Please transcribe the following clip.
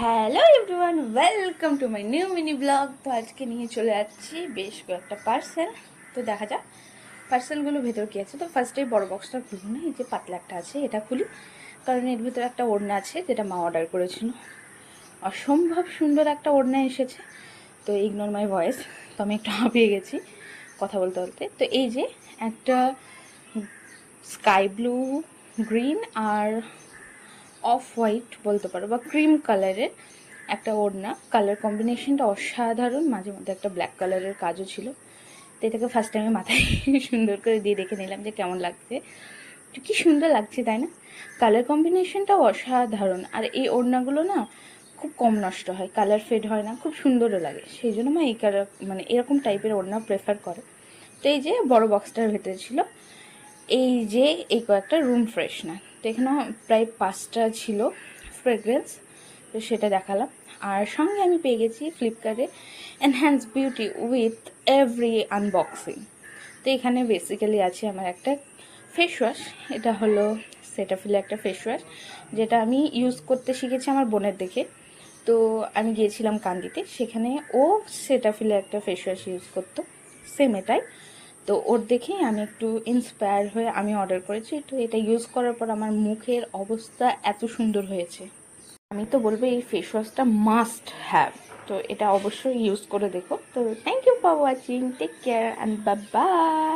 Hello everyone welcome to my new mini blog তো আজকে নিয়ে চলে যাচ্ছি বেশ কয়েকটা পার্সেল তো দেখা যাক পার্সেলগুলো ভেতর কি আছে। তো ফার্স্টেই বড় বক্সটা খুলি না, এই যে পাতলা একটা আছে, এটা খুলি। কারণ এর ভিতরে একটা ওড়না আছে, যেটা মা অর্ডার করেছিল। অসম্ভব সুন্দর একটা ওড়না এসেছে। তো ইগনোর মাই ভয়েস তো আমি একটু হাঁপিয়ে গেছি কথা বলতে বলতে। তো এই যে একটা স্কাই ব্লু গ্রিন আর অফ হোয়াইট বলতে পারো বা ক্রিম কালারের একটা ওড়না। কালার কম্বিনেশনটা অসাধারণ। মাঝে মধ্যে একটা ব্ল্যাক কালারের কাজও ছিল। তো এটাকে ফার্স্ট টাইমে মাথায় সুন্দর করে দিয়ে দেখে নিলাম যে কেমন লাগছে। কি সুন্দর লাগছে, তাই না? কালার কম্বিনেশনটাও অসাধারণ। আর এই ওড়নাগুলো না খুব কম নষ্ট হয়। কালার ফেড হয় না, খুব সুন্দরও লাগে। সেই জন্য মা এই কালার মানে এরকম টাইপের ওড়না প্রেফার করে। তো এই যে বড় বক্সটার ভেতরে ছিল। এই যে এই কয়েকটা রুম ফ্রেশনার তো এখানে প্রায় পাঁচটা ছিল ফ্রেগ্রেন্স তো সেটা দেখালাম। আর সঙ্গে আমি পেয়ে গেছি ফ্লিপকার্টে enhance beauty with every unboxing তো এখানে বেসিক্যালি আছে আমার একটা ফেস ওয়াশ এটা হলো সেটাফিলে একটা ফেস ওয়াশ যেটা আমি ইউজ করতে শিখেছি আমার বোনের দেখে। তো আমি গিয়েছিলাম কান্দিতে, সেখানে ও সেটাফিলে একটা ফেস ওয়াশ ইউজ করতো। সেম এটাই। তো ওর দেখে আমি একটু ইন্সপায়ার হয়ে আমি অর্ডার করেছি। তো এটা ইউজ করার পর আমার মুখের অবস্থা এত সুন্দর হয়েছে। আমি তো বলব এই ফেস ওয়াশটা মাস্ট হ্যাভ তো এটা অবশ্যই ইউজ করে দেখো। তো thank you for watching take care and bye